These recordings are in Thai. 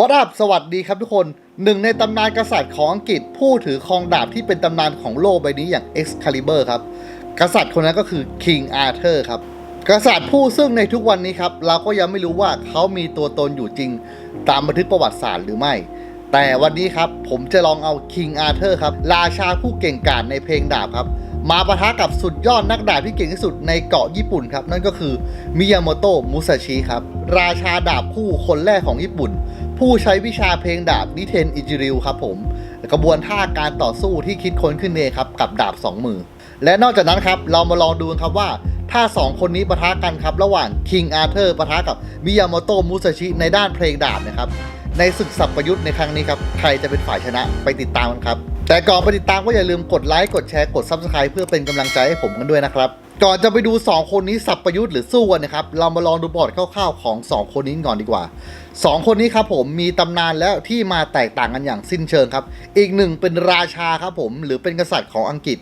วอตอัพสวัสดีครับทุกคนหนึ่งในตำนานกษัตริย์ของอังกฤษผู้ถือครองดาบที่เป็นตำนานของโลกใบนี้อย่าง Excalibur ครับ กษัตริย์คนนั้นก็คือ King Arthur ครับ กษัตริย์ผู้ซึ่งในทุกวันนี้ครับ เราก็ยังไม่รู้ว่าเขามีตัวตนอยู่จริง ตามบันทึกประวัติศาสตร์หรือไม่ แต่วันนี้ครับผมจะลองเอา King Arthur ครับ ราชาผู้เก่งกาจในเพลงดาบครับ มาปะทะกับสุดยอดนักดาบที่เก่งที่สุดในเกาะญี่ปุ่นครับ นั่นก็คือมิยาโมโตะมุซาชิครับ ราชาดาบคู่คนแรกของญี่ปุ่น ผู้ใช้วิชาเพลงดาบนิเทนอิจิริวครับผมกระบวนท่าการต่อสู้ที่คิดค้นขึ้นเองครับกับดาบสองมือ และนอกจากนั้นครับเรามาลองดูครับว่าถ้า 2 คนนี้ปะทะกันครับ ระหว่าง King Arthur ปะทะกับมิยาโมโตะมุซาชิในด้านเพลงดาบนะครับในศึกสับประยุทธ์ในครั้งนี้ครับใครจะเป็นฝ่ายชนะไปติดตามกันครับ แต่ก่อนไปติดตามก็อย่าลืมกดไลค์ กดแชร์ กด Subscribe เพื่อเป็นกำลังใจให้ผมกันด้วยนะครับ ก่อนจะไปดู 2 คนนี้สับประยุทธ์หรือสู้กันนะครับ เรามาลองดูบอร์ดคร่าวๆของ 2 คนนี้ก่อนดีกว่า 2 คนนี้ครับผมมีตำนานและที่มาแตกต่างกันอย่างสิ้นเชิงครับ อีกหนึ่งเป็นราชาครับผมหรือเป็นกษัตริย์ของอังกฤษ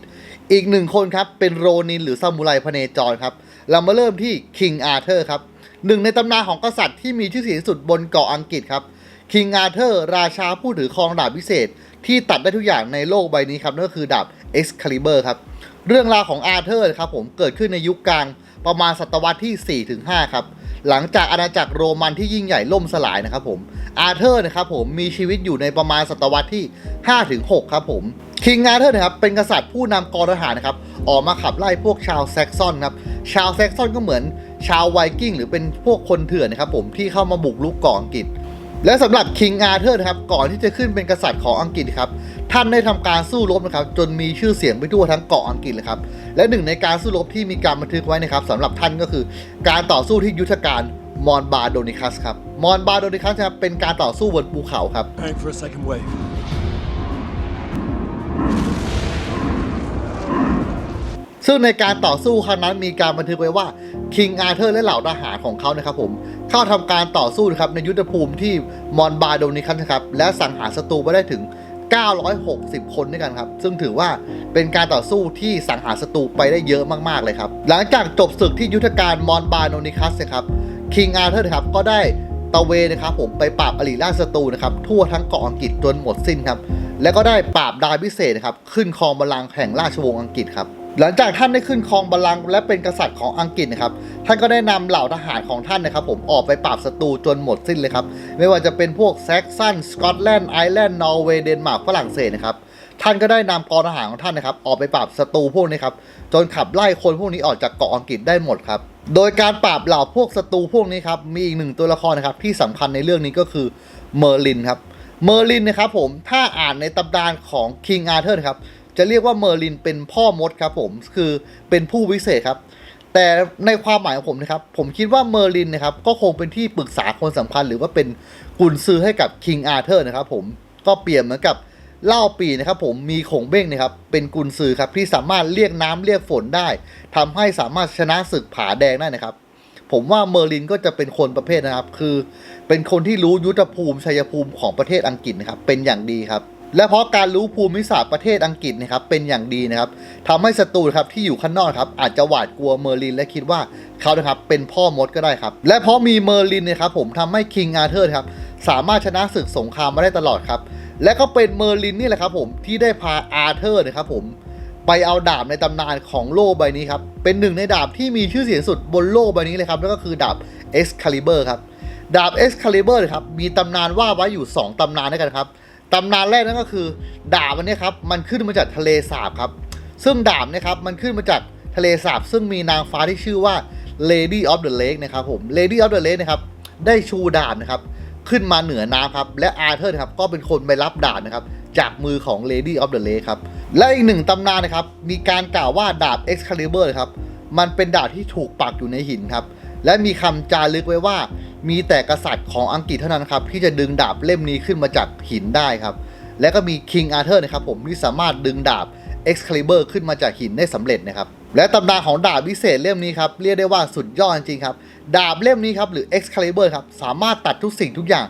อีกหนึ่งคนครับเป็นโรนินหรือซามูไรพเนจรครับ เรามาเริ่มที่ King Arthur ครับหนึ่งในตำนานของกษัตริย์ที่มีชื่อเสียงสุดบนเกาะอังกฤษครับ King Arthur ราชาผู้ถือครองดาบพิเศษ ที่ตัดได้ทุกอย่างในโลกใบนี้ครับนั่นก็คือดาบ Excalibur ครับ เรื่องราวของอาเธอร์ครับผมเกิดขึ้นในยุคกลางประมาณศตวรรษที่ 4-5 ครับ หลังจากอาณาจักรโรมันที่ยิ่งใหญ่ล่มสลายนะครับผม อาเธอร์นะครับผมมีชีวิตอยู่ในประมาณศตวรรษที่ 5-6 ครับผมคิงอาเธอร์นะครับเป็นกษัตริย์ผู้นำกองทหารนะครับออกมาขับไล่พวกชาวแซกซอนครับชาวแซกซอนก็เหมือนชาวไวกิ้งหรือเป็นพวกคนเถื่อนนะครับผมที่เข้ามาบุกรุกเกาะอังกฤษ และสำหรับคิงอาร์เธอร์นะครับก่อนที่จะขึ้นเป็นกษัตริย์ของอังกฤษครับท่านได้ทำการสู้รบนะครับจนมีชื่อเสียงไปทั่วทั้งเกาะอังกฤษเลยครับและหนึ่งในการสู้รบที่มีการบันทึกไว้นะครับสำหรับท่านก็คือ การต่อสู้ที่ยุทธการมอนบาโดนิคัสครับมอนบาโดนิคัสนะครับเป็นการต่อสู้บนภูเขาครับ Preparing for a second wave. ซึ่งในการต่อสู้ครั้งนั้นมีการบันทึกไว้ว่าคิงอาร์เธอร์และเหล่าทหารของเขานะครับผม เข้าทำการต่อสู้ครับในยุทธภูมิที่มอนบาโดนิคัสนะครับและสังหารศัตรูไปได้ถึง 960 คนด้วยกันครับ ซึ่งถือว่าเป็นการต่อสู้ที่สังหารศัตรูไปได้เยอะมากๆเลยครับ หลังจากจบศึกที่ยุทธการมอนบาโดนิคัสนะครับคิงอาร์เธอร์ครับก็ได้ตะเวนนะครับผมไปปราบอริราชศัตรูนะครับทั่วทั้งเกาะอังกฤษจนหมดสิ้นครับ แล้วก็ได้ปราบดาพิเศษนะครับขึ้นครองบัลลังก์แห่งราชวงศ์อังกฤษครับ หลังจากท่านได้ขึ้นครองบัลลังก์และเป็นกษัตริย์ของอังกฤษนะครับ ท่านก็ได้นำเหล่าทหารของท่านนะครับ ผมออกไปปราบศัตรูจนหมดสิ้นเลยครับ ไม่ว่าจะเป็นพวกแซกซัน สกอตแลนด์ ไอร์แลนด์ นอร์เวย์ เดนมาร์ก ฝรั่งเศสนะครับ ท่านก็ได้นำกองทหารของท่านนะครับ ออกไปปราบศัตรูพวกนี้ครับ จนขับไล่คนพวกนี้ออกจากเกาะอังกฤษได้หมดครับ โดยการปราบเหล่าพวกศัตรูพวกนี้ครับ มีอีกหนึ่งตัวละครนะครับที่สำคัญในเรื่องนี้ก็คือเมอร์ลินครับ เมอร์ลินนะครับผม ถ้าอ่านในตำนานของคิงอาร์เธอร์ครับ จะเรียกว่าเมอร์ลินเป็นพ่อมดครับผมคือเป็นผู้วิเศษครับ แต่ในความหมายของผมนะครับ ผมคิดว่าเมอร์ลินนะครับก็คงเป็นที่ปรึกษาคนสำคัญ หรือว่าเป็นกุญซือให้กับคิงอาร์เธอร์นะครับผมก็เปรียบเหมือนกับเล่าปีนะครับผมมีขงเบ้งนะครับเป็นกุญซือครับที่สามารถเรียกน้ำเรียกฝนได้ทำให้สามารถชนะศึกผาแดงได้นะครับ ผมว่าเมอร์ลินก็จะเป็นคนประเภทนะครับ คือ เป็นคนที่รู้ยุทธภูมิชัยภูมิของประเทศอังกฤษนะครับเป็นอย่างดีครับ และเพราะการรู้ภูมิศาสตร์ประเทศอังกฤษนะครับเป็นอย่างดีนะครับทำให้ศัตรูครับที่อยู่ข้างนอกครับอาจจะหวาดกลัวเมอร์ลินและคิดว่าเขานะครับเป็นพ่อมดก็ได้ครับ และเพราะมีเมอร์ลินนะครับผมทำให้คิงอาร์เธอร์ครับสามารถชนะศึกสงครามมาได้ตลอดครับ และก็เป็นเมอร์ลินนี่แหละครับผมที่ได้พาอาร์เธอร์นะครับผมไปเอาดาบในตำนานของโลกใบนี้ครับ เป็นหนึ่งในดาบที่มีชื่อเสียงสุดบนโลกใบนี้เลยครับนั่นก็คือดาบ Excalibur ครับ ดาบ Excalibur นะครับ มีตำนานว่าไว้อยู่ 2ตำนานด้วยกันครับ ตำนานแรกนั่นก็คือดาบอันเนี้ยครับมันขึ้นมาจากทะเลสาบครับ ซึ่งดาบเนะครับมันขึ้นมาจากทะเลสาบ ซึ่งมีนางฟ้าที่ชื่อว่า Lady of the Lake นะครับผม Lady of the Lake นะครับได้ชูดาบนะครับขึ้นมาเหนือน้ำครับและอาร์เธอร์นะครับก็เป็นคนไปรับดาบนะครับจากมือของ Lady of the Lake ครับและอีกหนึ่งตำนานนะครับมีการกล่าวว่าดาบ Excalibur ครับมันเป็นดาบที่ถูกปักอยู่ในหินครับ และมีคำจารึกไว้ว่า มีแต่กษัตริย์ของอังกฤษเท่านั้นครับที่จะดึงดาบเล่มนี้ขึ้นมาจากหินได้ครับ และก็มี King Arthur นะครับผมที่สามารถดึงดาบ Excalibur ขึ้นมาจากหินได้สำเร็จนะครับและตำนานของดาบวิเศษเล่มนี้ครับเรียกได้ว่าสุดยอดจริงครับดาบเล่มนี้ครับหรือ Excalibur ครับสามารถตัดทุกสิ่งทุกอย่าง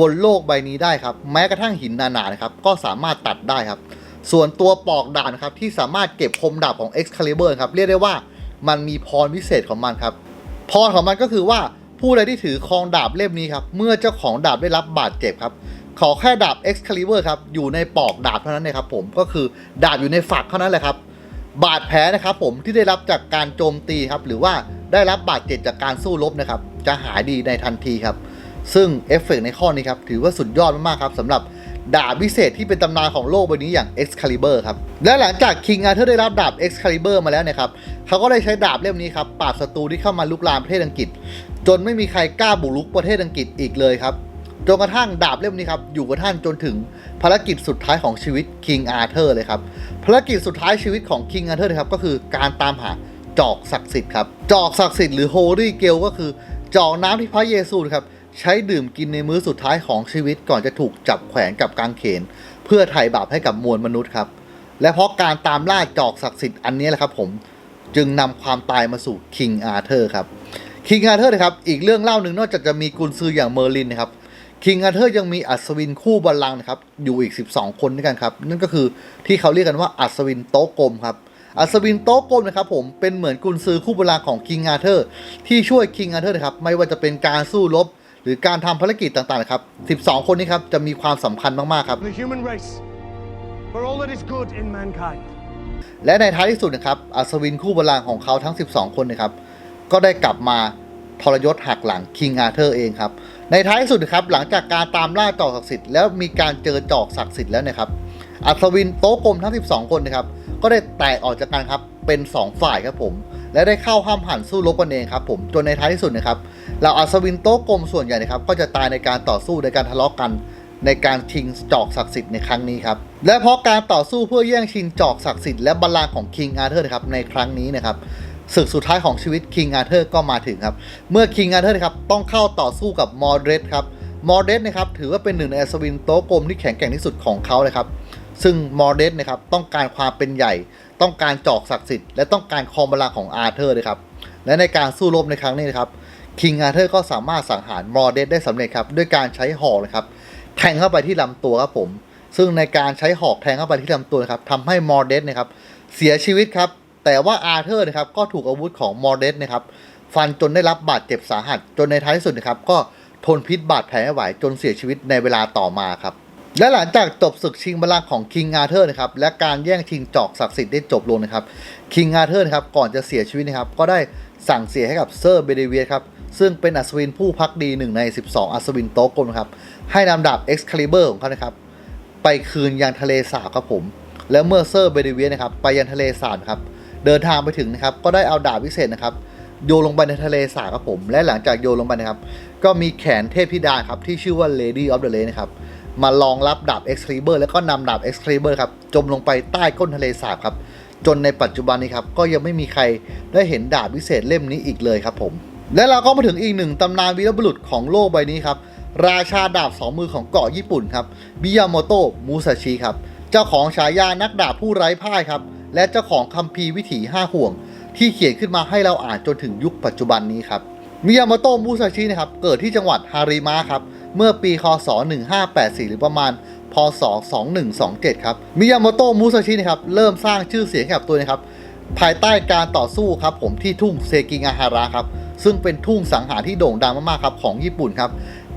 บนโลกใบนี้ได้ครับ แม้กระทั่งหินหนาๆนะครับก็สามารถตัดได้ครับ ส่วนตัวปอกดาบครับที่สามารถเก็บคมดาบของ Excalibur ครับเรียกได้ว่ามันมีพรวิเศษของมันครับ พรของมันก็คือว่าผู้ใดที่ถือครองดาบเล่มนี้ครับ เมื่อเจ้าของดาบได้รับบาดเจ็บครับ ขอแค่ดาบ Excalibur ครับ อยู่ในปอกดาบเท่านั้นเลยครับผมก็คือดาบอยู่ในฝักเท่านั้นแหละครับ บาดแผลนะครับผมที่ได้รับจากการโจมตีครับ หรือว่าได้รับบาดเจ็บจากการสู้รบนะครับ จะหายดีในทันทีครับ ซึ่งเอฟเฟกต์ในข้อนี้ครับ ถือว่าสุดยอดมากๆครับสำหรับ ดาบพิเศษที่เป็นตำนานของโลกใบนี้อย่าง Excalibur ครับ และหลังจาก King Arthur ได้รับดาบ Excalibur มาแล้วเนี่ยครับ เขาก็ได้ใช้ดาบเล่มนี้ครับปราบศัตรูที่เข้ามาลุกลามประเทศอังกฤษ จนไม่มีใครกล้าบุกรุกประเทศอังกฤษอีกเลยครับ จนกระทั่งดาบเล่มนี้ครับอยู่กับท่านจนถึงภารกิจสุดท้ายของชีวิต King Arthur เลยครับ ภารกิจสุดท้ายชีวิตของ King Arthur นะครับก็คือการตามหาจอกศักดิ์สิทธิ์ครับ จอกศักดิ์สิทธิ์หรือ Holy Grail ก็คือจอกน้ำที่พระเยซูครับ ใช้ดื่มกินในมื้อสุดท้ายของชีวิตก่อนจะถูกจับแขวนกับกางเขน เพื่อไถ่บาปให้กับมวลมนุษย์ครับ และเพราะการตามล่าจอกศักดิ์สิทธิ์อันนี้แหละครับผมจึงนำความตายมาสู่ King Arthur ครับคิงอาเธอร์นะครับอีกเรื่องเล่าหนึ่งนอกจากจะมีกุนซืออย่างเมอร์ลินนะครับคิงอาเธอร์ยังมีอัศวินคู่บัลลังนะครับอยู่อีก 12 คนด้วยกันครับนั่นก็คือที่เขาเรียกกันว่าอัศวินโต๊ะกลมครับอัศวินโต๊ะกลมนะครับผมเป็นเหมือนกุนซือคู่บัลลังของคิงอาเธอร์ที่ช่วยคิงอาเธอร์นะครับไม่ว่าจะเป็นการสู้รบ หรือการทำภารกิจต่างๆนะครับ 12 คนนี้ครับจะมีความสำคัญมากๆครับ the human race, for all that is good in mankind. และในท้ายที่สุดนะครับอัศวินคู่บัลลังก์ของเขาทั้ง 12 คนนะครับก็ได้กลับมาทรยศหักหลังคิงอาเธอร์เองครับในท้ายที่สุดนะครับหลังจากการตามล่าจอกศักดิ์สิทธิ์แล้วมีการเจอจอกศักดิ์สิทธิ์แล้วนะครับอัศวินโต๊ะกลมทั้ง 12 คนนะครับก็ได้แตกออกจากกันครับเป็น 2 ฝ่ายครับผม และได้เข้าห้ามหันสู้รบกันเองครับผมจนในท้ายที่สุดนะครับเหล่าอัศวินโต๊ะกลมส่วนใหญ่นะครับก็จะตายในการต่อสู้ในการทะเลาะกันในการชิงจอกศักดิ์สิทธิ์ในครั้งนี้ครับ และเพราะการต่อสู้เพื่อแย่งชิงจอกศักดิ์สิทธิ์และบัลลังก์ของคิงอาเธอร์นะครับในครั้งนี้นะครับศึกสุดท้ายของชีวิตคิงอาเธอร์ก็มาถึงครับ เมื่อคิงอาเธอร์นะครับต้องเข้าต่อสู้กับมอร์เดรสครับมอร์เดรสนะครับถือว่าเป็นหนึ่งในอัศวินโต๊ะกลมที่แข็งแกร่งที่สุดของเขาเลยครับซึ่งมอร์เดสนะครับต้องการความเป็นใหญ่ ต้องการจอกศักดิ์สิทธิ์และต้องการคองบัลลังของอาเธอร์เลยครับและในการสู้รบในครั้งนี้นะครับคิงอาเธอร์ก็สามารถสังหารมอร์เดสได้สำเร็จครับด้วยการใช้หอกนะครับแทงเข้าไปที่ลำตัวครับผม ซึ่งในการใช้หอกแทงเข้าไปที่ลำตัวครับทำให้มอร์เดสนะครับเสียชีวิตครับแต่ว่าอาเธอร์นะครับก็ถูกอาวุธของมอร์เดสนะครับฟันจนได้รับบาดเจ็บสาหัส จนในท้ายสุดนะครับก็ทนพิษบาดแผลไม่ไหวจนเสียชีวิตในเวลาต่อมาครับ และหลังจากจบศึกชิงบัลลังก์ของคิงอาเธอร์นะครับและการแย่งชิงจอกศักดิ์สิทธิ์ได้จบลงนะครับคิงอาเธอร์นะครับก่อนจะเสียชีวิตนะครับก็ได้สั่งเสียให้กับเซอร์เบเดเวียครับซึ่งเป็นอัศวินผู้พักดีหนึ่งใน 12 อัศวินโต๊ะกลมครับให้นำดาบ Excalibur ของเขานะครับไปคืนยังทะเลสาบครับผม แล้วเมื่อเซอร์เบเดเวียนะครับไปยังทะเลสาบครับเดินทางไปถึงนะครับก็ได้เอาดาบพิเศษนะครับโยนลงไปในทะเลสาบครับผม และหลังจากโยนลงไปนะครับ ก็มีแขนเทพธิดาครับที่ชื่อว่า Lady of the Lake นะครับ มารองรับดาบ Excalibur แล้วก็นำดาบ Excalibur ครับจมลงไปใต้ก้นทะเลสาบครับ จนในปัจจุบันนี้ครับก็ยังไม่มีใครได้เห็นดาบพิเศษเล่มนี้อีกเลยครับผม และเราก็มาถึงอีกหนึ่งตำนานวีรบุรุษของโลกใบนี้ครับราชาดาบสองมือของเกาะญี่ปุ่นครับมิยาโมโตะมูซาชิครับเจ้าของฉายานักดาบผู้ไร้พ่ายครับและเจ้าของคัมภีร์วิถีห้าห่วง ที่เขียนขึ้นมาให้เราอ่านจนถึงยุคปัจจุบันนี้ครับมิยาโมโตะมูซาชินะครับเกิดที่จังหวัดฮาริมะครับ เมื่อปีคศ 1584 หรือประมาณพศ 2127 ครับ มิยาโมโตะมูซาชินะครับ เริ่มสร้างชื่อเสียงให้กับตัวนะครับ ภายใต้การต่อสู้ครับผมที่ทุ่งเซกิงาฮาระครับ ซึ่งเป็นทุ่งสังหารที่โด่งดังมากๆครับของญี่ปุ่นครับ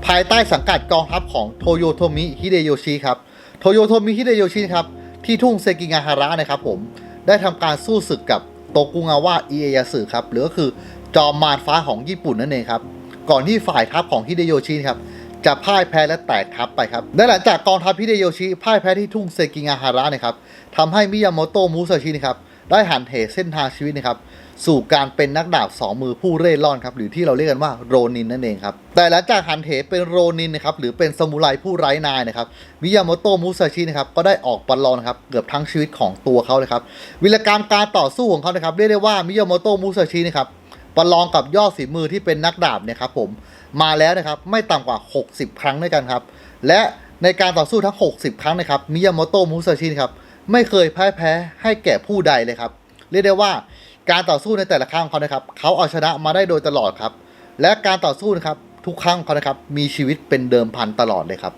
ภายใต้สังกัดกองทัพของโทโยโทมิ ฮิเดโยชิครับ โทโยโทมิ ฮิเดโยชิครับ ที่ทุ่งเซกิงาฮาระนะครับผม ได้ทำการสู้ศึกกับโตกุงาวะ อิเอยาสึครับ หรือก็คือจอมมารฟ้าของญี่ปุ่นนั่นเองครับ ก่อนที่ฝ่ายทัพของฮิเดโยชิครับ จะพ่ายแพ้และแตกทัพไปครับและหลังจากกองทัพฮิเดโยชิพ่ายแพ้ที่ทุ่งเซกิงาฮาระนะครับทำให้มิยาโมโตะมูซาชินะครับได้หันเหเส้นทางชีวิตนะครับสู่การเป็นนักดาบสองมือผู้เร่ร่อนครับหรือที่เราเรียกกันว่าโรนินนั่นเองครับแต่หลังจากหันเหเป็นโรนินนะครับหรือเป็นซามูไรผู้ไร้นายนะครับมิยาโมโตะมุซาชินะครับก็ได้ออกประลองนครับเกือบทั้งชีวิตของตัวเขาเลยครับวิรกรรมการต่อสู้ของเขานะครับเรียกได้ว่ามิยาโมโตะมุซาชินะครับ ประลองกับยอดฝีมือที่เป็นนักดาบเนี่ยครับผมมาแล้วนะครับไม่ต่ำกว่า 60 ครั้งด้วยกันครับ และในการต่อสู้ทั้ง 60 ครั้งนะครับมิยาโมโตะมุซาชินครับไม่เคยพ่ายแพ้ให้แก่ผู้ใดเลยครับ เรียกได้ว่าการต่อสู้ในแต่ละครั้งของเขานะครับเขาเอาชนะมาได้โดยตลอดครับ และการต่อสู้นะครับทุกครั้งของเขานะครับมีชีวิตเป็นเดิมพันตลอดเลยครับ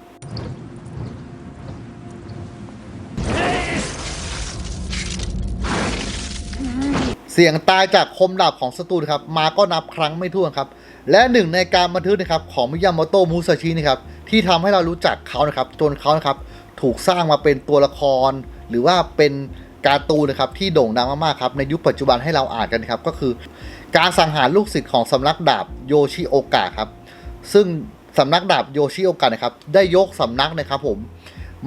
เสียงตายจากคมดาบของศัตรูนะครับมาก็นับครั้งไม่ถ้วนครับ และหนึ่งในการบันทึกนะครับของมิยามโตะมุซาชินะครับที่ทำให้เรารู้จักเขานะครับจนเขานะครับถูกสร้างมาเป็นตัวละคร หรือว่าเป็นการ์ตูนนะครับที่โด่งดังมากๆครับในยุคปัจจุบันให้เราอ่านกันนะครับก็คือ การสังหารลูกศิษย์ของสำนักดาบโยชิโอกะครับซึ่งสำนักดาบโยชิโอกะนะครับได้ยกสำนักนะครับผม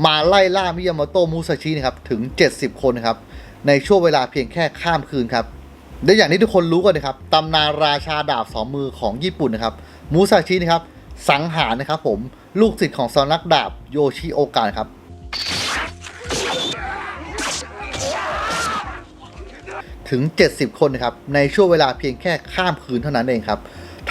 มาไล่ล่ามิยามโตะมุซาชินะครับถึง 70 คนนะครับในช่วงเวลาเพียงแค่ข้ามคืนครับ และอย่างที่ทุกคนรู้กันนะครับตำนานราชาดาบสองมือของญี่ปุ่นนะครับมูซาชินะครับสังหารนะครับผมลูกศิษย์ของสำนักดาบโยชิโอกะนครับ ถึง 70 คนนะครับในช่วงเวลาเพียงแค่ข้ามคืนเท่านั้นเองครับ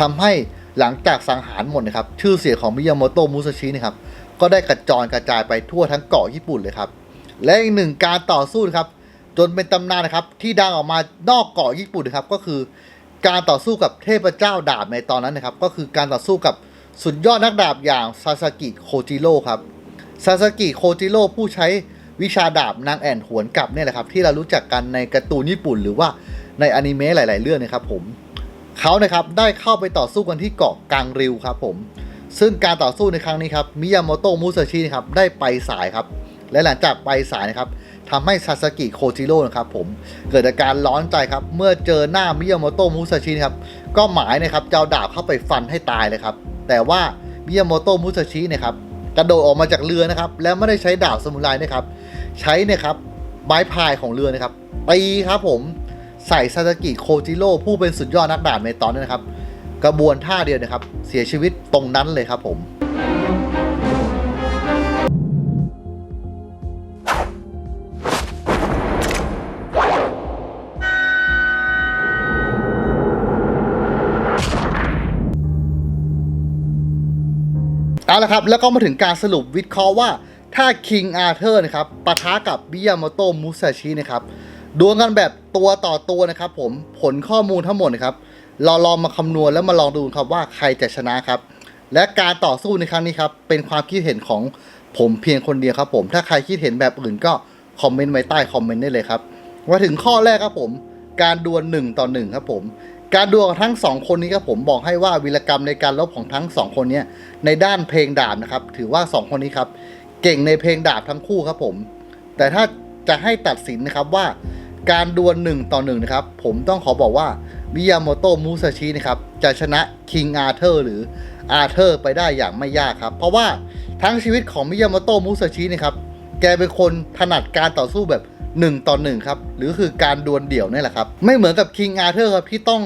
ทำให้หลังจากสังหารหมดนะครับชื่อเสียงของมิยาโมโตะมุซาชินะครับก็ได้กระจรกระจายไปทั่วทั้งเกาะญี่ปุ่นเลยครับและอีกหนึ่งการต่อสู้นะครับ จนเป็นตำนานนะครับที่ดังออกมานอกเกาะญี่ปุ่นนะครับก็คือการต่อสู้กับเทพเจ้าดาบในตอนนั้นนะครับ ก็คือการต่อสู้กับสุดยอดนักดาบอย่างซาสกิโคจิโร่ครับซาสกิโคจิโร่ผู้ใช้วิชาดาบนางแอ่นหวนกลับเนี่ยแหละครับที่เรารู้จักกันในการ์ตูนญี่ปุ่น หรือว่าในอนิเมะหลาย ๆ เรื่องนะครับผมเขานะครับได้เข้าไปต่อสู้กันที่เกาะกังริวครับผมซึ่งการต่อสู้ในครั้งนี้ครับมิยาโมโตะมุซาชินะครับได้ไปสายครับ และหลังจากไปสายนะครับทำให้ซาสกิโคจิโร่นะครับผมเกิดอาการร้อนใจครับ เมื่อเจอหน้ามิยาโมโตะมุซาชินะครับก็หมายนะครับจะเอาดาบเข้าไปฟันให้ตายเลยครับ แต่ว่ามิยาโมโตะมุซาชินะครับกระโดดออกมาจากเรือนะครับ แล้วไม่ได้ใช้ดาบสมุไรนะครับ ใช้เนะครับไม้พายของเรือนะครับตีครับผมใส่ซาสกิโคจิโร่ผู้เป็นสุดยอดนักดาบในตอนนั้นนะครับ กระบวนท่าเดียวนะครับ เสียชีวิตตรงนั้นเลยครับผม ละครับ แล้วก็มาถึงการสรุปวิเคราะห์ว่า ถ้า King Arthur นะครับปะทะกับบิยามโตะมุซาชินะครับดวลกันแบบตัวต่อตัวนะครับ ผมผลข้อมูลทั้งหมดนะครับ เราลองมาคำนวณแล้วมาลองดูครับว่าใครจะชนะครับ และการต่อสู้ในครั้งนี้ครับ เป็นความคิดเห็นของผมเพียงคนเดียวครับ ผมถ้าใครคิดเห็นแบบอื่นก็คอมเมนต์ไว้ใต้คอมเมนต์ได้เลยครับมาถึงข้อแรกครับผม การดวลหนึ่งต่อหนึ่งครับผม การดวลของทั้งสองคนนี้ครับผมบอกให้ว่าวีรกรรมในการลบของทั้งสองคนนี้ในด้านเพลงดาบนะครับ ถือว่าสองคนนี้ครับ เก่งในเพลงดาบทั้งคู่ครับผม แต่ถ้าจะให้ตัดสินนะครับว่าการดวลหนึ่งต่อหนึ่งนะครับ ผมต้องขอบอกว่ามิยาโมโตะมุซาชินะครับ จะชนะคิงอาเธอร์หรืออาเธอร์ไปได้อย่างไม่ยากครับ เพราะว่าทั้งชีวิตของมิยาโมโตะมุซาชินะครับ แกเป็นคนถนัดการต่อสู้แบบ1ต่อ1ครับหรือคือการดวลเดี่ยวนี่แหละครับไม่เหมือนกับคิงอาเธอร์ครับที่ต้อง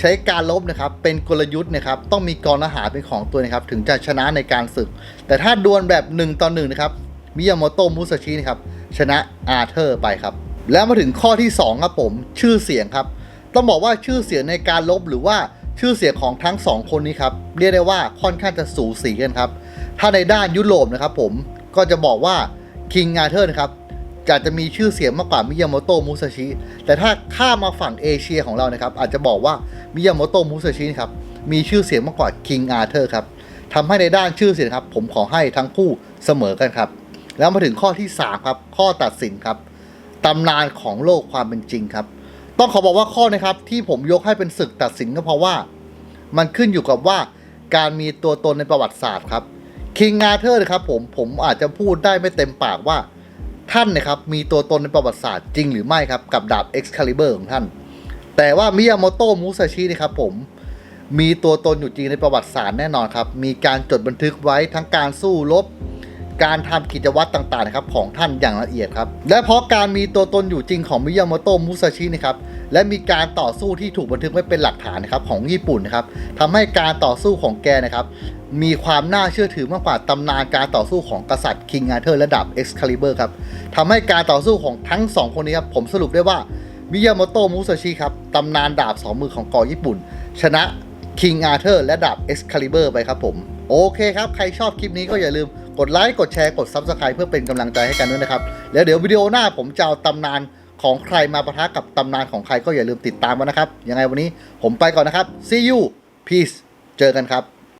ใช้การลบนะครับเป็นกลยุทธ์นะครับต้องมีกรอาหารเป็นของตัวนะครับถึงจะชนะในการศึก แต่ถ้าดวลแบบ1ต่อ1นะครับมิยาโมโตะมุซาชินะครับชนะอาเธอร์ไปครับแล้วมาถึงข้อที่2ครับผมชื่อเสียงครับต้องบอกว่าชื่อเสียงในการลบหรือว่าชื่อเสียงของทั้งสองคนนี้ครับเรียกได้ว่าค่อนข้างจะสูสีกันครับถ้าในด้านยุโรปนะครับผมก็จะบอกว่า คิงอาเธอร์นะครับอาจจะมีชื่อเสียงมากกว่ามิยาโมโตะมุซาชิแต่ถ้าข้ามาฝั่งเอเชียของเรานะครับ อาจจะบอกว่ามิยาโมโตะมุซาชินะครับมีชื่อเสียงมากกว่าคิงอาเธอร์ครับทำให้ในด้านชื่อเสียงครับ ผมขอให้ทั้งคู่เสมอกันครับ แล้วมาถึงข้อที่ 3 ครับ ข้อตัดสินครับตำนานของโลกความเป็นจริงครับ ต้องขอบอกว่าข้อนะครับ ที่ผมยกให้เป็นศึกตัดสินก็เพราะว่า มันขึ้นอยู่กับว่าการมีตัวตนในประวัติศาสตร์ครับ คิงอาเธอร์นะครับผมผมอาจจะพูดได้ไม่เต็มปากว่าท่านนะครับมีตัวตนในประวัติศาสตร์จริงหรือไม่ครับ กับดาบ Excalibur ของท่าน แต่ว่ามิยาโมโตะมุซาชินะครับผมมีตัวตนอยู่จริงในประวัติศาสตร์แน่นอนครับ มีการจดบันทึกไว้ทั้งการสู้รบ การทำกิจวัตรต่างๆนะครับของท่านอย่างละเอียดครับ และเพราะการมีตัวตนอยู่จริงของมิยาโมโตะมุซาชินะครับและมีการต่อสู้ที่ถูกบันทึกไว้เป็นหลักฐานนะครับของญี่ปุ่นนะครับทำให้การต่อสู้ของแกนะครับมีความน่าเชื่อถือมากกว่าตำนานการต่อสู้ของกษัตริย์คิงอาเธอร์และดาบ Excalibur ครับทำให้การต่อสู้ของทั้งสองคนนี้ครับผมสรุปได้ว่ามิยาโมโตะมุซาชิครับตำนานดาบสองมือของเกาะญี่ปุ่น ชนะคิงอาเธอร์และดาบ Excalibur ไปครับผม โอเคครับ ใครชอบคลิปนี้ก็อย่าลืม กดไลค์กดแชร์กด Subscribe เพื่อเป็นกำลังใจให้กันด้วยนะครับ แล้วเดี๋ยววิดีโอหน้าผมจะเอาตำนานของใครมาปะทะกับตำนานของใครก็อย่าลืมติดตามกันนะครับ ยังไงวันนี้ผมไปก่อนนะครับ see you peace เจอกันครับ